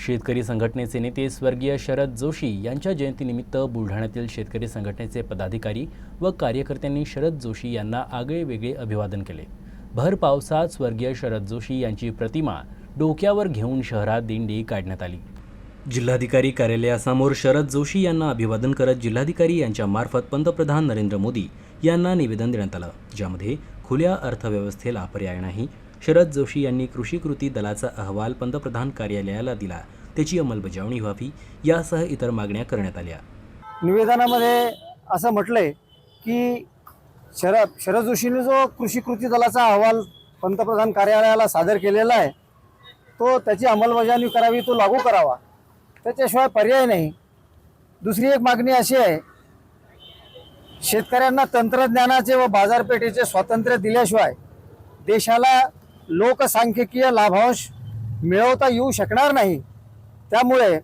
शेतकरी संघटनेचे नेते स्वर्गीय शरद जोशी यांच्या जयंतीनिमित्त बुलढाण्यातील शेतकरी संघटनेचे पदाधिकारी व कार्यकर्त्यांनी शरद जोशी यांना आगळेवेगळे अभिवादन केले. भर पावसात स्वर्गीय शरद जोशी यांची प्रतिमा डोक्यावर घेऊन शहरात दिंडी काढण्यात आली. जिल्हाधिकारी कार्यालयासमोर शरद जोशी यांना अभिवादन करत जिल्हाधिकारी यांच्यामार्फत पंतप्रधान नरेंद्र मोदी यांना निवेदन देण्यात आलं ज्यामध्ये खुल्या अर्थव्यवस्थेला पर्याय नाही शरद जोशी यांनी कृषी कृती दलाचा अहवाल पंतप्रधान कार्यालयाला दिला. त्याची अंमलबजावणी व्हावी यासह इतर मागण्या करण्यात आल्या. निवेदनामध्ये असं म्हटलंय की शरद शरद जोशीने जो कृषी कृती दलाचा अहवाल पंतप्रधान कार्यालयाला सादर केलेला आहे तो त्याची अंमलबजावणी करावी तो लागू करावा. त्याच्याशिवाय पर्याय नाही. दुसरी एक मागणी अशी आहे शेतकऱ्यांना तंत्रज्ञानाचे व बाजारपेठेचे स्वातंत्र्य दिल्याशिवाय देशाला लोकसांख्यिकीय लाभांश मिळवता येऊ शकणार नाही. त्यामुळे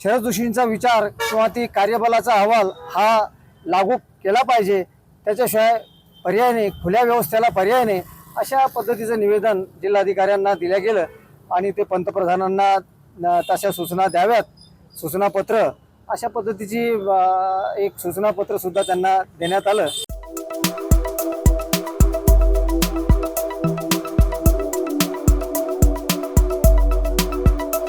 शरद जोशींचा विचार किंवा ती कार्यबलाचा अहवाल हा लागू केला पाहिजे. त्याच्याशिवाय पर्यायने खुल्या व्यवस्थेला पर्यायने अशा पद्धतीचं निवेदन जिल्हाधिकाऱ्यांना दिलं गेलं आणि ते पंतप्रधानांना तशा सूचना द्याव्यात. सूचनापत्र अशा पद्धतीची एक सूचनापत्रसुद्धा त्यांना देण्यात आलं.